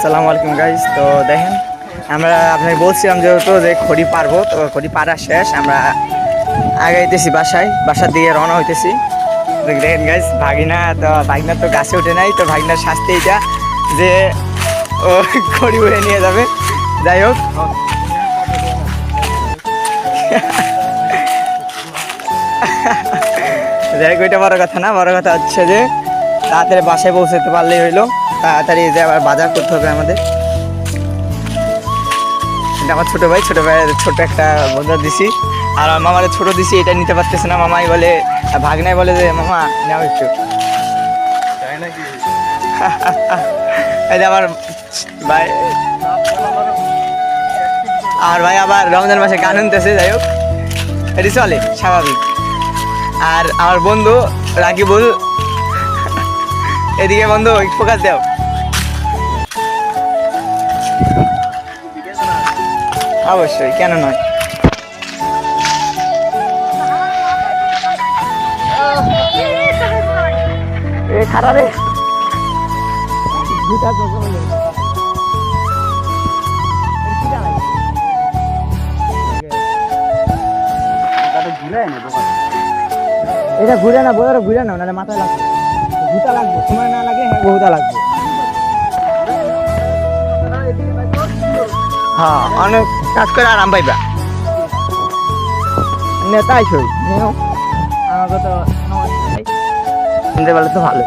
আসসালামু আলাইকুম গাইজ তো দেখেন, আমরা, আপনাকে বলছিলাম যেহেতু যে খড়ি পারব, তো খড়ি পাড়া শেষ। আমরা আগাইতেছি বাসায়, বাসার দিকে রওনা হইতেছি। দেখেন গাইজ ভাগিনা তো ভাগিনা তো গাছে উঠে নাই, তো ভাগিনার শাস্তি এটা যে ও খড়ি উড়ে নিয়ে যাবে। যাই হোক। যাই হোক ওইটা বড় কথা না, বড় কথা হচ্ছে যে তাড়াতাড়ি বাসায় পৌঁছাতে পারলেই হইল। তাড়াতাড়ি যে আবার বাজার করতে হবে আমাদের। এটা আমার ছোটো ভাই ছোটো ভাইয়ের ছোট একটা বন্ধু দিছি। আর মামারে ছোট দিছি এটা নিতে পারতেছে না। মামাই বলে ভাগনাই বলে যে মামা নাও একটু। এই যে আমার ভাই। আর ভাই আবার রমজান মাসে গান শুনতেছে যাই হোক। এটি চলে স্বাভাবিক। আর আমার বন্ধু রাকিবুল। এদিকে বন্ধু ফোকাস দাও। অবশ্যই, কেন নয়? এটা ঘুরে না বোধ ঘুরে না মাথায় লাগবে। ঘুটা লাগবে, সময় না লাগে হ্যাঁ বহুতা লাগবে। হ্যাঁ অনেক কাজ করে আরাম পাইবা। নেতাই সই আমাকে তো শুনতে পারলে তো ভালো।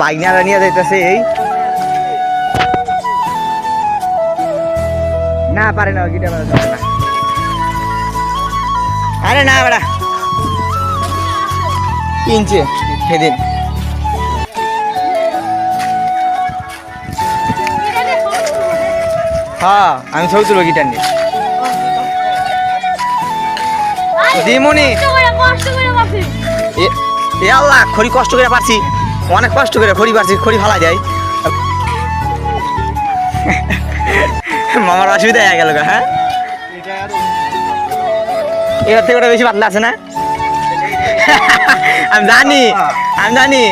বাইক নিয়ে যাইতেছে এই। না পারে না বাজাতে পারে না। আরে না বেড়া। কিনছে সেদিন। হ্যাঁ আমি ছবি তুলবো গিটার নিয়ে। দিমুনি। এ- আল্লাহ খড়ি কষ্ট করে পারছি। অনেক কষ্ট করে খড়ি পারছি খড়ি ফালা যায় মামার অসুবিধা হয়ে গেল গো, হ্যাঁ? এবার থেকে ওটা বেশি পাতলা আছে না? আমি জানি আমি জানি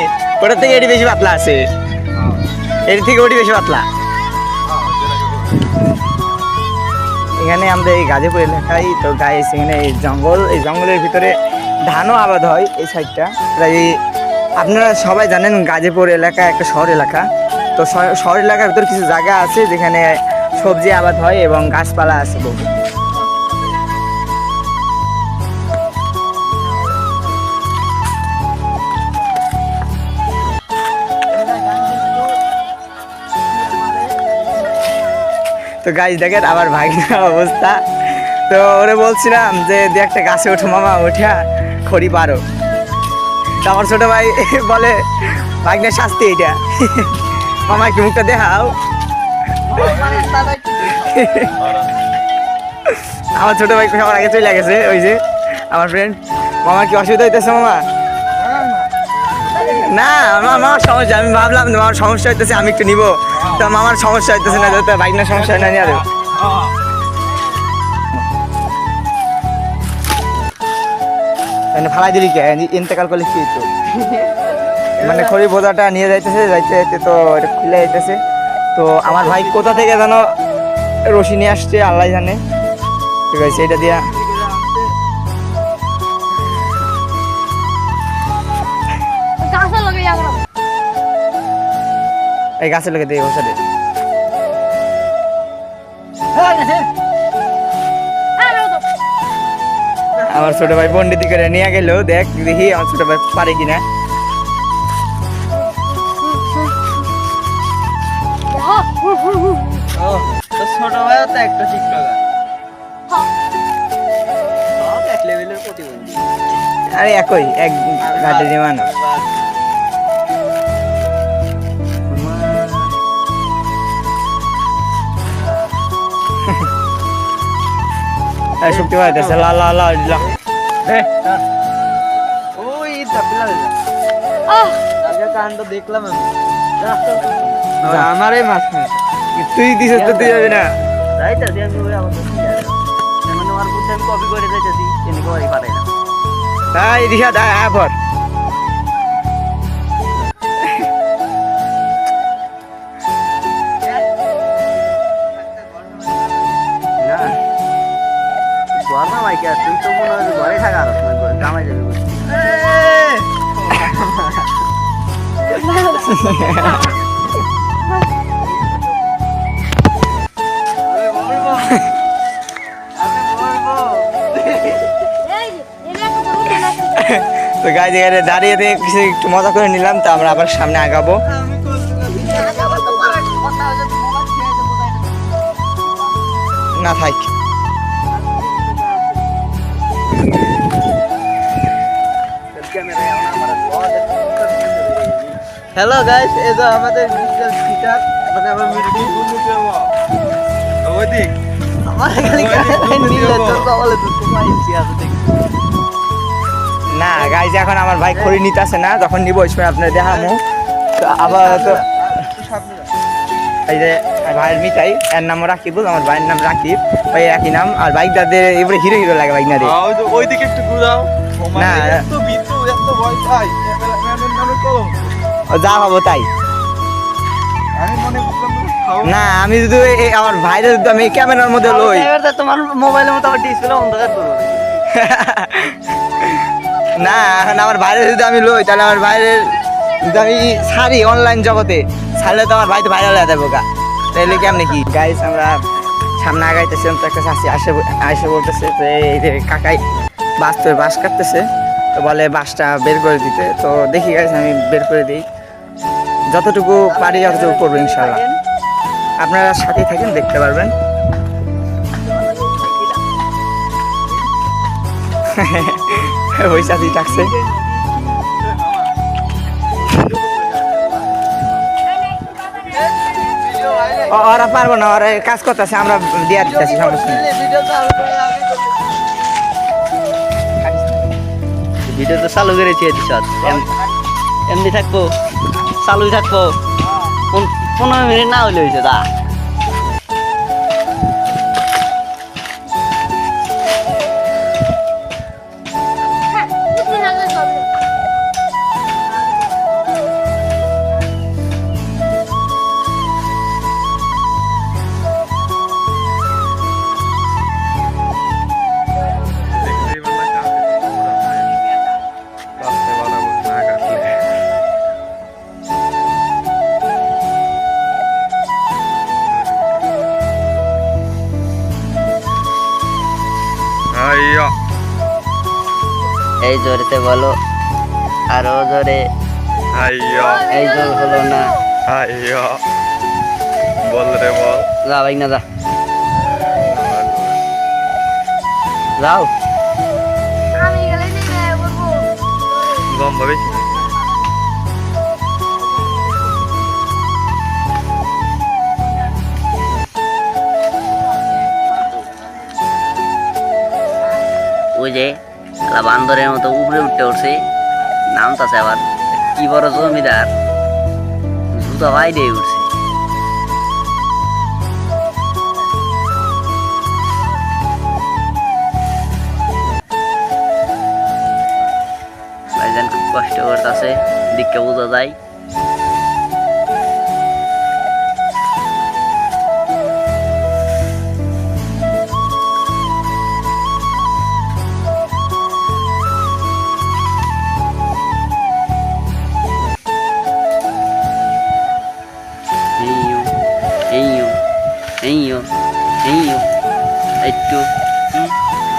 ওটার থেকে এটি বেশি পাতলা আছে। এর থেকে ওটি বেশি পাতলা। এখানে আমাদের এই গাজীপুর এলাকায় তো গায়ে সেখানে এই জঙ্গল, এই জঙ্গলের ভিতরে ধানও আবাদ হয় এই সাইডটা প্রায় আপনারা সবাই জানেন গাজীপুর এলাকা একটা শহর এলাকা। তো শহর- এলাকার ভিতরে কিছু জায়গা আছে যেখানে সবজি আবাদ হয় এবং গাছপালা আছে বহু। তো গাছ দেখেন আবার ভাগিনা অবস্থা। তো ওরে বলছিলাম যে দু একটা গাছে ওঠো মামা ওঠা খড়ি পারো। তো আমার ছোট ভাই বলে, ভাগনার শাস্তি এইটা। মামা, একটু মুখটা দেখাও। আমার ছোট ভাই সবার আগে চলে গেছে, ওই যে, আমার ফ্রেন্ড মামা, কি অসুবিধা হইতেছে মামা? না আমার মামার সমস্যা, আমি ভাবলাম যে মামার সমস্যা হইতেছে, আমি একটু নিবো। তো মামার সমস্যা হইতেছে না যাতে বাইক না সমস্যা না, নিয়ে মানে দিলি কে? ইন্তেকাল করলে কি তো? মানে খড়ি বোঝাটা নিয়ে যাইতেছে, যাইতে যাইতে তো এটা খুলে যাইতেছে তো আমার ভাই কোথা থেকে যেন রশি নিয়ে আসছে, আল্লাহ জানে। ঠিক আছে, এটা দিয়া এই গাছের লোকে দিয়ে দে। আমার ছোট ভাই পন্ডিতি করে নিয়ে গেল দেখ দেখি আমার ছোট ভাই পারে কিনা। ছোট ভাইও তো একটা টিকটকার আরে একই এক ঘাটে মানুষ এই শক্তি পাইতেছে লা লা লা লা। ওই তাপিলা আগে কাণ্ড দেখলাম আমি। আমারই মাছ নেই। তুই দিছিস তো তুই যাবি না? যাইতা দিয়ে আমি আমার। যেমন আমার বুদ্ধি আমি কপি করে যাইতেছি এনে করি পারে না। তাই দিশা দা হ্যাঁ তো গাইজ এখানে দাঁড়িয়ে থেকে কিছু একটু মজা করে নিলাম তো আমরা আবার সামনে আগাবো। না থাক। হ্যালো গাইস এই যে আমাদের ডিজিটাল স্পিকার মানে আমার মিটিং ওইদিক। আমার খালি নিলে তো সবালে তো তোমার ইচ্ছে আছে দেখি না গাইজ এখন আমার ভাই খড়ি নিতে আসে না যখন নিবো ওই সময় আপনার দেখামো। তো আবার তো এই যে ভাইয়ের মিঠাই এর নাম রাকিবুল আমার ভাইয়ের নাম রাকিব। ওই একই নাম আর বাইক দাদের এবারে হিরো হিরো লাগে বাইক না রে ওইদিকে একটু ঘুরাও। মানে না। এত বিদ্যু এত ভয় পাই ক্যামেরাম্যানের নামে কলম ও যা ভাবো তাই। মনে না আমি যদি আমার ভাইরে যদি আমি ক্যামেরার মধ্যে লই। তোমার মোবাইলের মতো আবার ডিসপ্লে অন্ধকার করব। না, এখন আমার বাইরে যদি আমি লই, তাহলে আমার বাইরের যদি আমি ছাড়ি অনলাইন জগতে, ছাড়লে তো আমার ভাই তো ভাইরাল হয়ে যাব গা। তাইলে কেমনি কি? গাইস আমরা সামনে আগাইতেছিলাম তো একটা চাষি আসে আসে বলতেছে যে, এই যে কাকাই বাস তো বাস কাটতেছে, তো বলে বাসটা বের করে দিতে। তো দেখি গাইস আমি বের করে দিই। যতটুকু পারি ততটুকু করব ইনশাল্লাহ আপনারা সাথেই থাকেন, দেখতে পারবেন। ওই চাষি ডাকছে ওরা পারব না ওরা কাজ করতেছে আমরা দিয়ে দিতেছি সমস্যা ভিডিও তো চালু করেছি এদিক এমনি থাকব চালুই থাকব। পন- পনেরো মিনিট না হলে হয়েছে দা। আইয়া এই জোরেতে বলো আরও জোরে। আইয়া এই জোর হলো না। আইয়া বল রে বল। যা ভাই না যা। যাও। আমি গেলে যে বলব লম্বা বেশি যে শালা বান্দরের মতো উপরে উঠতে উঠছে। নাম নামতাছে আবার। কি বড় জমিদার। জুতা ভাই দিয়ে উঠছে খুব কষ্ট করতেছে। দিককে বোঝা যায়।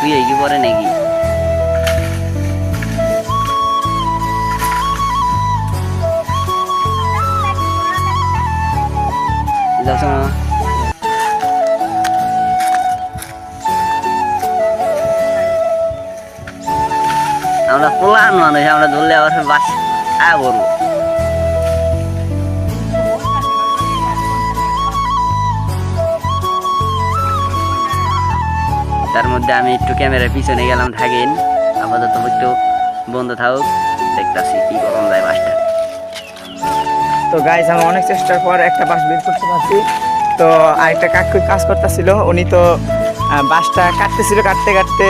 তুই এগিয়ে পড়ে নাকি? যাচ্ছ না? আমরা পোলান মানুষ, আমরা ধরলে আবার বাস, আয় বলব তার মধ্যে আমি একটু ক্যামেরার পিছনে গেলাম থাকেন। আপাতত একটু বন্ধ থাকুক দেখতাছি কি করুন যায় বাসটা। তো গাইজ আমি অনেক চেষ্টার পর একটা বাস বের করতে পারছি। তো আরেকটা কাকু কাজ করতেছিল উনি তো বাসটা কাটতেছিল কাটতে কাটতে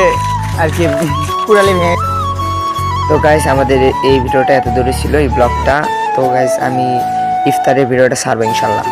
আর কি পুরালি ভেঙে তো গাইজ আমাদের এই ভিডিওটা এত দূরে ছিল এই ব্লগটা তো গাইজ আমি ইফতারের ভিডিওটা ছাড়বো ইনশাল্লাহ।